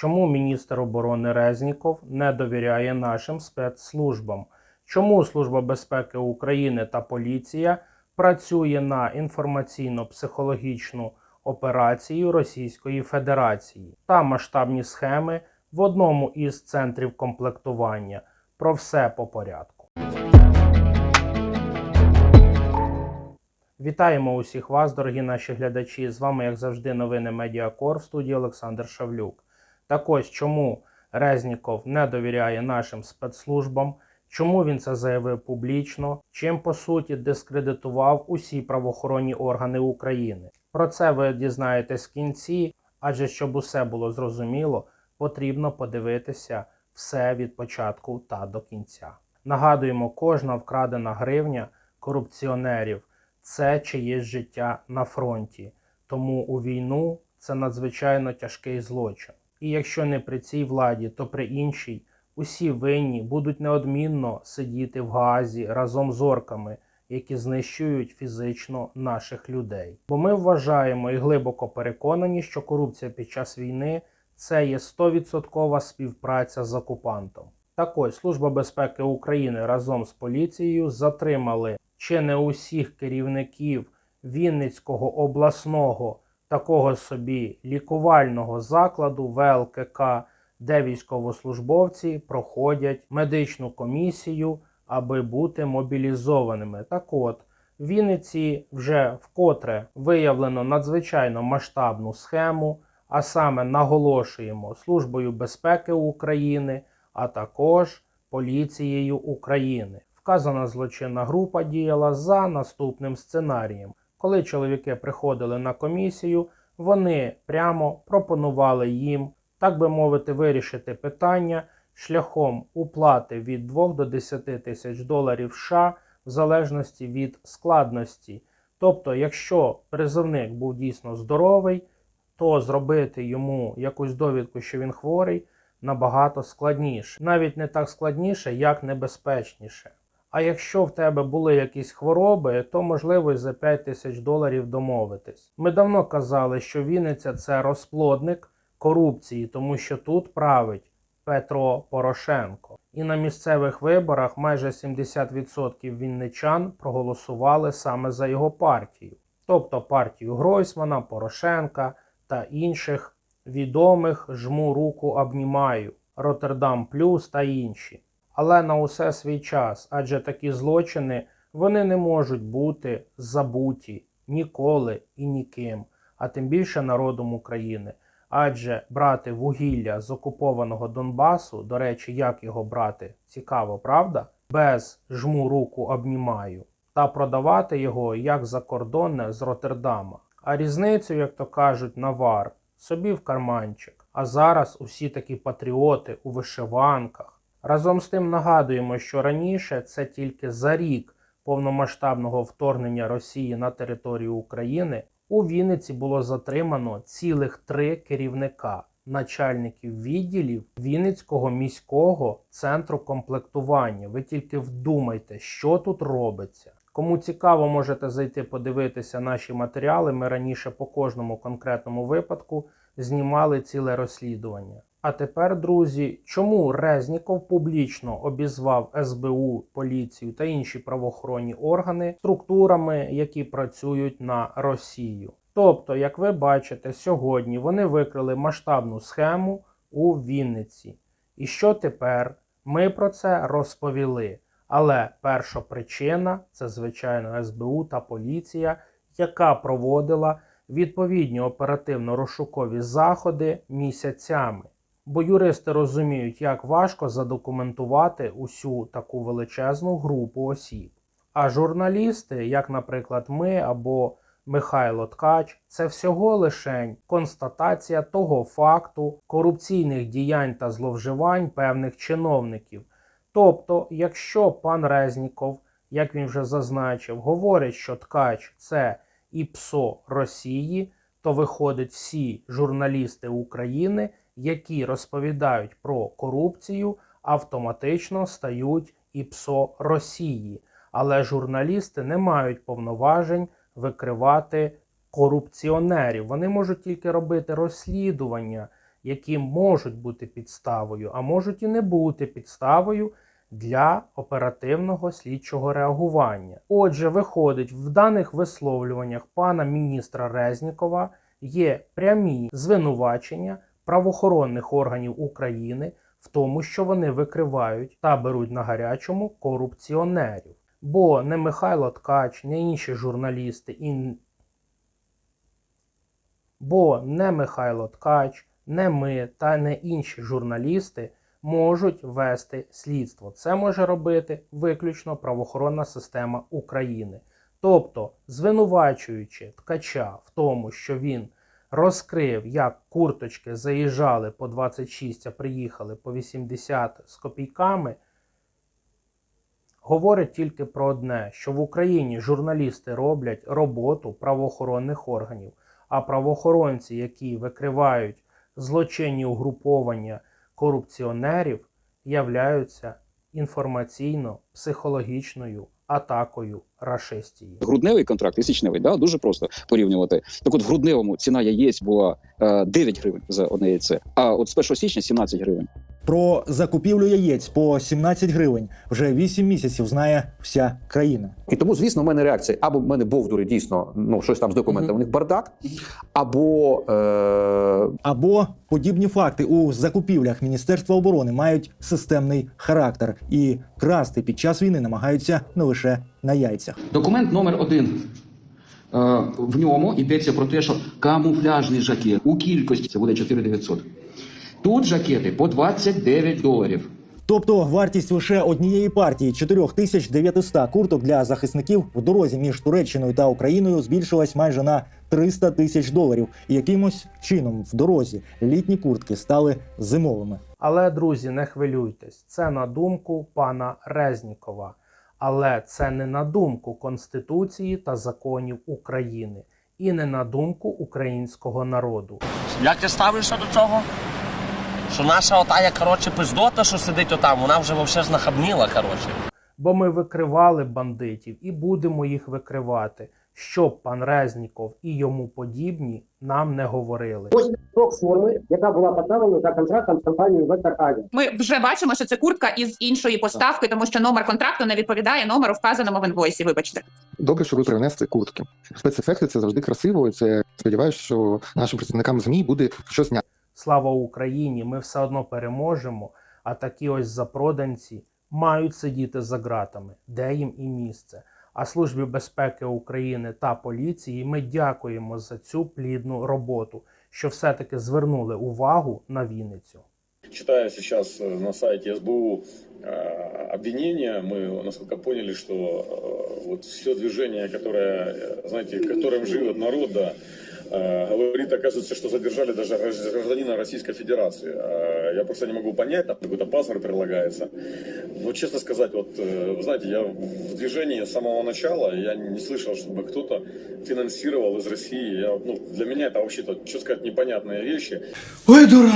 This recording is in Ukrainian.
Чому міністр оборони Резніков не довіряє нашим спецслужбам? Чому Служба безпеки України та поліція працює на інформаційно-психологічну операцію Російської Федерації та масштабні схеми в одному із центрів комплектування? Про все по порядку. Вітаємо усіх вас, дорогі наші глядачі. З вами, як завжди, новини Медіакор в студії Олександр Шавлюк. Так ось чому Резніков не довіряє нашим спецслужбам, чому він це заявив публічно, чим по суті дискредитував усі правоохоронні органи України. Про це ви дізнаєтесь в кінці, адже щоб усе було зрозуміло, потрібно подивитися все від початку та до кінця. Нагадуємо, кожна вкрадена гривня корупціонерів це чиєсь життя на фронті. Тому у війну це надзвичайно тяжкий злочин. І якщо не при цій владі, то при іншій усі винні будуть неодмінно сидіти в Гаазі разом з орками, які знищують фізично наших людей. Бо ми вважаємо і глибоко переконані, що корупція під час війни це є 100% співпраця з окупантом. Так ось Служба безпеки України разом з поліцією затримали чи не усіх керівників Вінницького обласного такого собі лікувального закладу ВЛКК, де військовослужбовці проходять медичну комісію, аби бути мобілізованими. Так от, в Вінниці вже вкотре виявлено надзвичайно масштабну схему, а саме наголошуємо Службою безпеки України, а також поліцією України. Вказана злочинна група діяла за наступним сценарієм. Коли чоловіки приходили на комісію, вони прямо пропонували їм, так би мовити, вирішити питання шляхом уплати від 2 до 10 тисяч доларів США в залежності від складності. Тобто, якщо призовник був дійсно здоровий, то зробити йому якусь довідку, що він хворий, набагато складніше. Навіть не так складніше, як небезпечніше. А якщо в тебе були якісь хвороби, то можливо за 5 тисяч доларів домовитись. Ми давно казали, що Вінниця це розплодник корупції, тому що тут править Петро Порошенко. І на місцевих виборах майже 70% вінничан проголосували саме за його партію, тобто партію Гройсмана, Порошенка та інших відомих жму руку обнімаю, Роттердам Плюс та інші але на усе свій час, адже такі злочини вони не можуть бути забуті ніколи і ніким, а тим більше народом України. Адже брати вугілля з окупованого Донбасу, до речі, як його брати, цікаво, правда? Без жму руку обнімаю, та продавати його як закордонне з Роттердама. А різницю, як то кажуть, навар собі в карманчик. А зараз усі такі патріоти у вишиванках. Разом з тим нагадуємо, що раніше це тільки за рік повномасштабного вторгнення Росії на територію України у Вінниці було затримано цілих три керівника начальників відділів Вінницького міського центру комплектування. Ви тільки вдумайте, що тут робиться. Кому цікаво, можете зайти подивитися наші матеріали. Ми раніше по кожному конкретному випадку знімали ціле розслідування. А тепер, друзі, чому Резніков публічно обізвав СБУ, поліцію та інші правоохоронні органи структурами, які працюють на Росію? Тобто, як ви бачите, сьогодні вони викрили масштабну схему у Вінниці. І що тепер? Ми про це розповіли. Але перша причина це, звичайно, СБУ та поліція, яка проводила відповідні оперативно-розшукові заходи місяцями. Бо юристи розуміють, як важко задокументувати усю таку величезну групу осіб. А журналісти, як, наприклад, ми або Михайло Ткач, це всього лишень констатація того факту корупційних діянь та зловживань певних чиновників. Тобто, якщо пан Резніков, як він вже зазначив, говорить, що ткач це ІПСО Росії, то виходить всі журналісти України які розповідають про корупцію, автоматично стають і ПСО Росії. Але журналісти не мають повноважень викривати корупціонерів. Вони можуть тільки робити розслідування які можуть бути підставою, а можуть і не бути підставою для оперативного слідчого реагування. Отже, виходить, в даних висловлюваннях пана міністра Резнікова є прямі звинувачення правоохоронних органів України в тому, що вони викривають та беруть на гарячому корупціонерів. Бо не Михайло Ткач, не інші журналісти і Бо не Михайло Ткач, не ми та не інші журналісти можуть вести слідство. Це може робити виключно правоохоронна система України. Тобто, звинувачуючи ткача в тому, що він розкрив, як курточки заїжджали по 26, а приїхали по 80 з копійками, говорить тільки про одне: що в Україні журналісти роблять роботу правоохоронних органів, а правоохоронці, які викривають злочинні угруповання корупціонерів, являються інформаційно-психологічною атакою рашистії. грудневий контракт і січневий, да, дуже просто порівнювати. Так от в грудневому ціна яєць була е, 9 гривень за одне яйце, а от з 1 січня 17 гривень. Про закупівлю яєць по 17 гривень вже 8 місяців знає вся країна. І тому, звісно, в мене реакція або в мене бовдури дійсно ну щось там з документами, у них бардак, або е, Або подібні факти у закупівлях Міністерства оборони мають системний характер і красти під час війни намагаються не лише на яйцях. Документ номер один. Е, В ньому йдеться про те, що камуфляжний жакет у кількості це буде 4900. Тут жакети по 29 доларів. Тобто вартість лише однієї партії 4900 курток для захисників в дорозі між Туреччиною та Україною збільшилась майже на 300 тисяч доларів. І якимось чином в дорозі літні куртки стали зимовими. Але, друзі, не хвилюйтесь, це на думку пана Резнікова. Але це не на думку Конституції та законів України і не на думку українського народу. Як ти ставишся до цього? Що наша отая, коротше, пиздота, що сидить отам, вона вже вовсе знахабніла, коротше. Бо ми викривали бандитів і будемо їх викривати, щоб пан Резніков і йому подібні нам не говорили. Ось строк форми, яка була поставлена за контрактом з компанією Вектор. Ми вже бачимо, що це куртка із іншої поставки, тому що номер контракту не відповідає номеру вказаному в інвойсі. Вибачте. Добре, що ви привнесли куртки. Спецефекти це завжди красиво. І це сподіваюся, що нашим представникам змі буде щось зняти. Слава Україні! Ми все одно переможемо. А такі ось запроданці мають сидіти за ґратами, де їм і місце. А Службі безпеки України та поліції ми дякуємо за цю плідну роботу, що все-таки звернули увагу на Вінницю. Читаю сейчас на сайте СБУ обвинения, мы, насколько поняли, что э, вот все движение, которое, э, знаете, которым живет народ, да, э, говорит, оказывается, что задержали даже гражд- гражданина Российской Федерации. Э, Я просто не могу понять, там какой-то паспорт прилагается. Но, честно сказать, вот, э, знаете, я в движении с самого начала, я не слышал, чтобы кто-то финансировал из России. Я, ну, для меня это вообще-то, что сказать, непонятные вещи. Ой, дурак!